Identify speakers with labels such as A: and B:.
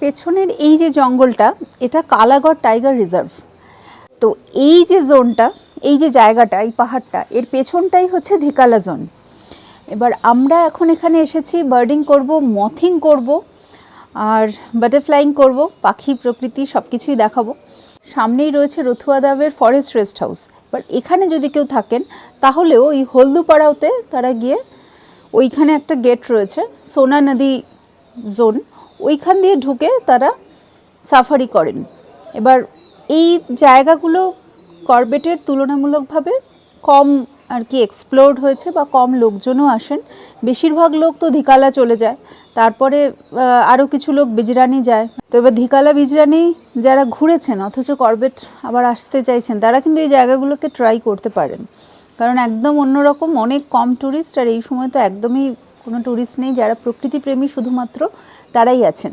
A: পেছনের এই যে জঙ্গলটা, এটা কালাগড় টাইগার রিজার্ভ। তো এই যে জোনটা, এই যে জায়গাটা, এই পাহাড়টা, এর পেছনটাই হচ্ছে ধিকালা জোন। এবার আমরা এখন এখানে এসেছি, বার্ডিং করব, মথিং করব, আর বাটারফ্লাইং করব, পাখি, প্রকৃতি সব কিছুই দেখাবো। সামনেই রয়েছে রথুয়াদাবের ফরেস্ট রেস্ট হাউস। এবার এখানে যদি কেউ থাকেন, তাহলেও এই হলদুপাড়াওতে তারা গিয়ে ওইখানে একটা গেট রয়েছে, সোনা নদী জোন। ওইখান দিয়ে ঢুকে তারা সাফারি করেন। এবার এই জায়গাগুলো কর্বেটের তুলনামূলকভাবে কম আর কি এক্সপ্লোর্ড হয়েছে বা কম লোকজনও আসেন। বেশিরভাগ লোক তো ধিকালা চলে যায়। তারপরে আরও কিছু লোক বিজরানি যায়। তো এবার ধিকালা, বিজরানি যারা ঘুরেছেন, অথচ কর্বেট আবার আসতে চাইছেন, তারা কিন্তু এই জায়গাগুলোকে ট্রাই করতে পারেন। কারণ একদম অন্যরকম, অনেক কম ট্যুরিস্ট আর এই সময় তো একদমই কোনো টুরিস্ট নেই যারা প্রকৃতিপ্রেমী শুধুমাত্র তারাই আছেন।